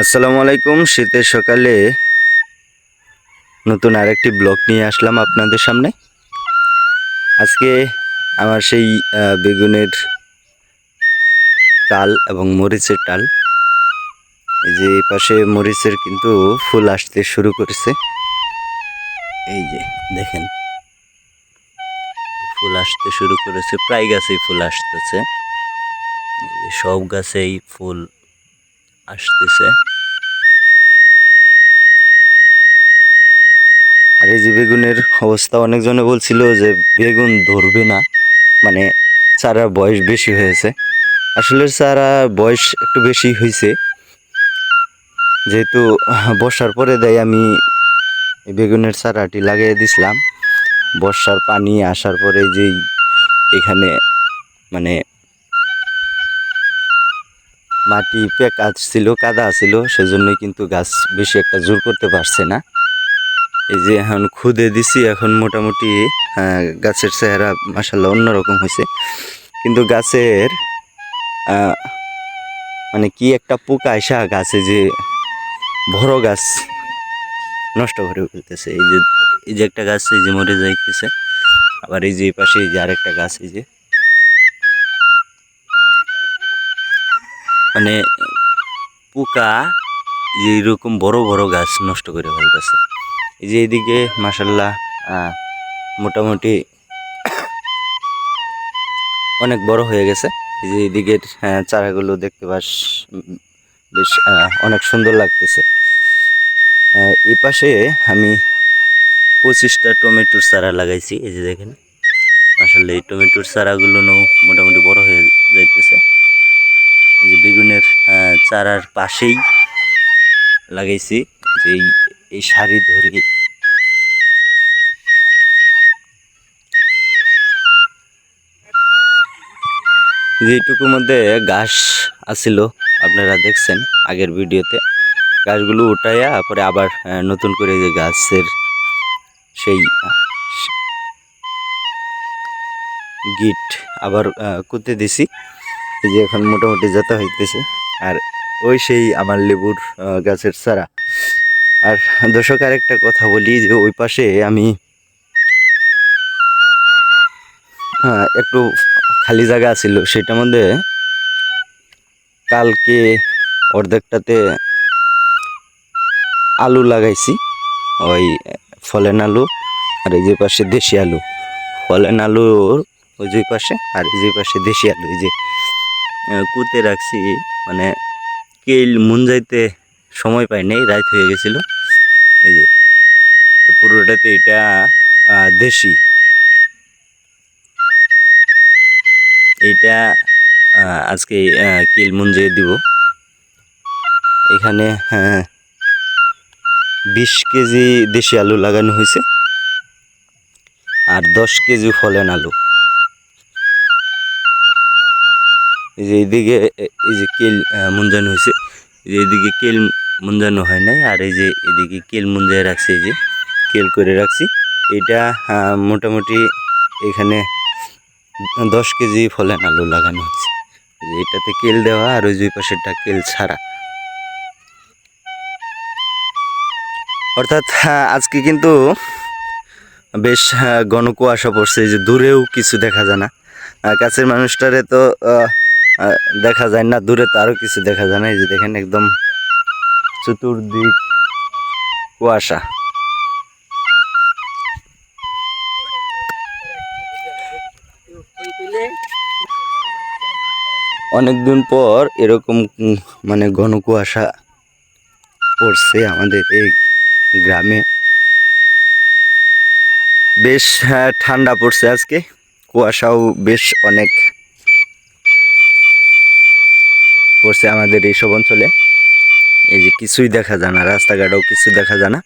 আসসালামু আলাইকুম, শীতের সকালে নতুন আরেকটি ব্লগ নিয়ে আসলাম আপনাদের সামনে। আজকে আমার সেই বেগুনের টাল এবং মরিচের টাল এই যে পাশে মরিচের কিন্তু ফুল আসতে শুরু করেছে। এই যে, দেখেন। ফুল আসতে শুরু করেছে, প্রায় গাছেই ফুল আসতেছে। সব গাছেই ফুল আসতেছে। আর এই যে বেগুনের অবস্থা অনেকজনে বলছিল যে বেগুন ধরবে না মানে চারার বয়স বেশি হয়েছে। আসলে চারা বয়স একটু বেশি হয়েছে। যেহেতু বর্ষার পরে দেয় আমি বেগুনের চারাটি লাগিয়ে দিছিলাম। বর্ষার পানি আসার পরে যেই এখানে মানে মাটি পেকা ছিল কাদা ছিল সেজন্যই কিন্তু গাছ বেশি একটা জোর করতে পারছে না। এই যে এখন খুদে দিছি এখন মোটামুটি আহ, গাছের চেহারা মাসাল্লাহ অন্যরকম হয়েছে। কিন্তু গাছের মানে কি একটা পোকা এসা গাছে যে বড় গাছ নষ্ট করে ফেলতেছে। এই যে এই যে একটা গাছ এই যে মরে যাইতেছে। আবার এই যে এই পাশে যে আরেকটা গাছ এই যে মানে পোকা এইরকম বড় বড় গাছ নষ্ট করে ফেলতেছে। এই যে এইদিকে মাসাল্লাহ মোটামুটি অনেক বড় হয়ে গেছে। এই যে আহ, চারাগুলো দেখতে পাস বেশ অনেক সুন্দর লাগতেছে। এই পাশে আমি পঁচিশটা টমেটোর চারা লাগাইছি এই যে দেখেন। মাসাল্লাহ এই টমেটোর চারাগুলো মোটামুটি বড় হয়ে যাইতেছে এই যে বেগুনের আহ, চারার পাশেই লাগাইছি যে এই- সারি ধরে। যেটুকুর মধ্যে ঘাস আছিল, আপনারা দেখছেন আগের ভিডিওতে। গাছগুলো উঠাইয়া পরে আবার নতুন করে যে গাছের সেই গিট আবার কুতে দিছি। যে এখন মোটামুটি যেতে হইতেছে। আর ওই সেই আমার লেবুর গাছের চারা। আর দর্শক, আরেকটা কথা বলি যে ওই পাশে আমি একটু খালি জায়গা ছিল সেটার মধ্যে কালকে অর্ধেকটাতে আলু লাগাইছি, ওই ফলেন আলু, আর এই যে পাশে দেশি আলু। ফলেন আলুর ওই যে পাশে, আর এই যে পাশে দেশি আলু, এই যে কুতে রাখছি মানে কেল মুঞ্জাইতে সময় পাই নাই, রাত হয়ে গেছিল। এই যে পুরোটাতে এটা দেশি। এইটা আজকে কিল মুঞ্জিয়ে দিব। এখানে হ্যাঁ বিশ কেজি দেশি আলু লাগানো হয়েছে আর দশ কেজি ফলেন আলু। এই যে এইদিকে এই যে কেল মুঞ্জানো হয়েছে যে এইদিকে কেল মুঞ্জানো হয় নাই, আর এই যে এদিকে কেল মুঞ্জায় রাখছি, এই যে কেল করে রাখছি। এটা মোটামুটি এখানে দশ কেজি ফলেন আলু লাগানো হয়েছে যে এটাতে কেল দেওয়া, আর ওই দুই পাশেরটা কেল ছাড়া। অর্থাৎ আজকে কিন্তু বেশ ঘন পড়ছে যে দূরেও কিছু দেখা যায় না। কাছের মানুষটারে তো দেখা যায় না, দূরে তো আরও কিছু দেখা যায় না। এই যে দেখেন একদম চতুর্দিক কুয়াশা। অনেকদিন পর এরকম মানে ঘন কুয়াশা পড়ছে আমাদের এই গ্রামে। বেশ ঠান্ডা পড়ছে আজকে। কুয়াশাও বেশ অনেক। পড়ছে আমাদের এইসব অঞ্চলে। এই যে কিছুই দেখা যায় না, রাস্তাঘাটও কিছু দেখা যায় না।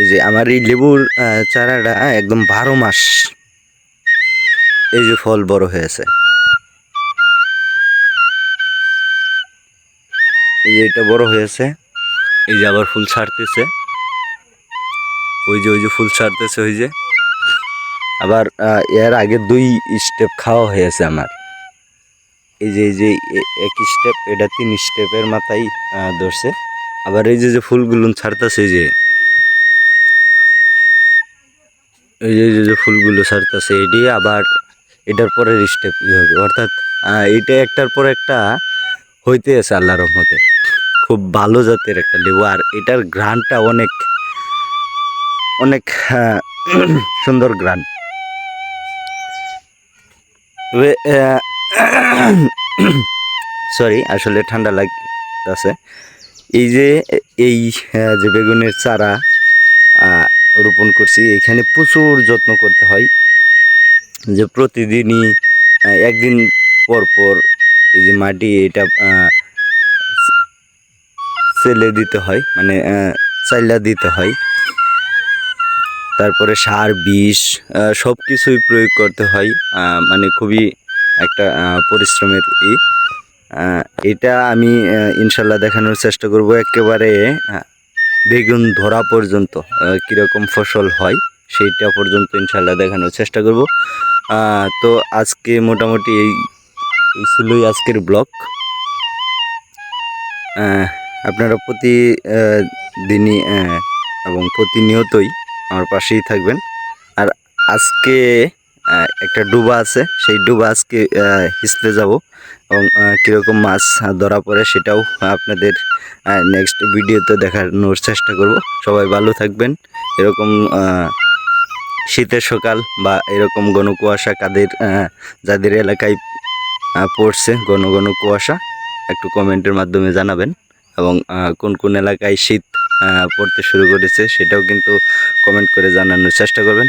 এই যে আমার এই লেবুর চারাটা একদম বারো মাস এই যে ফল বড় হয়েছে। এই যে এটা বড় হয়েছে, এই যে আবার ফুল ছাড়তেছে। ওই যে ওই যে ফুল ছাড়তেছে, ওই যে। আবার এর আগে দুই স্টেপ খাওয়া হয়েছে আমার। এই যে এই যে এক স্টেপ এটা তিন স্টেপের মাথায় ধরছে। আবার এই যে যে ফুলগুলো ছাড়তেছে যে, এই যে যে ফুলগুলো ছাড়তেছে এটি, আবার এটার পরের স্টেপ ই হবে। অর্থাৎ এইটা একটার পর একটা হইতে আছে আল্লাহ রহমতে। খুব ভালো জাতের একটা লেবু। আর এটার ঘ্রাণটা অনেক অনেক সুন্দর গ্রান সরি আসলে ঠান্ডা লাগতেছে। এই যে এই যে বেগুনের চারা রোপণ করছি, এখানে প্রচুর যত্ন করতে হয়। যে প্রতিদিনই একদিন পর পর এই যে মাটি এটা চেলে দিতে হয় মানে চাইলা দিতে হয়। তারপরে সার, বিষ সব কিছুই প্রয়োগ করতে হয় মানে খুবই একটা পরিশ্রমের ই। এটা আমি ইনশাল্লাহ দেখানোর চেষ্টা করব একেবারে বেগুন ধরা পর্যন্ত কীরকম ফসল হয় সেইটা পর্যন্ত ইনশাল্লাহ দেখানোর চেষ্টা করব। তো আজকে মোটামুটি এই ছিলই আজকের ব্লগ। আপনারা প্রতি দিনই এবং প্রতিনিয়তই আমার পাশেই থাকবেন। আর আজকে একটা ডুবা আছে। সেই ডুবা আজকে হিচতে যাব এবং কীরকম মাছ ধরা পড়ে সেটাও আপনাদের নেক্সট ভিডিওতে দেখানোর চেষ্টা করব। সবাই ভালো থাকবেন। এরকম শীতের সকাল বা এরকম ঘন কুয়াশা কাদের যাদের এলাকায় পড়ছে ঘন ঘন কুয়াশা, একটু কমেন্টের মাধ্যমে জানাবেন। এবং কোন কোন এলাকায় শীত পড়তে শুরু করেছে সেটাও কিন্তু কমেন্ট করে জানানোর চেষ্টা করবেন।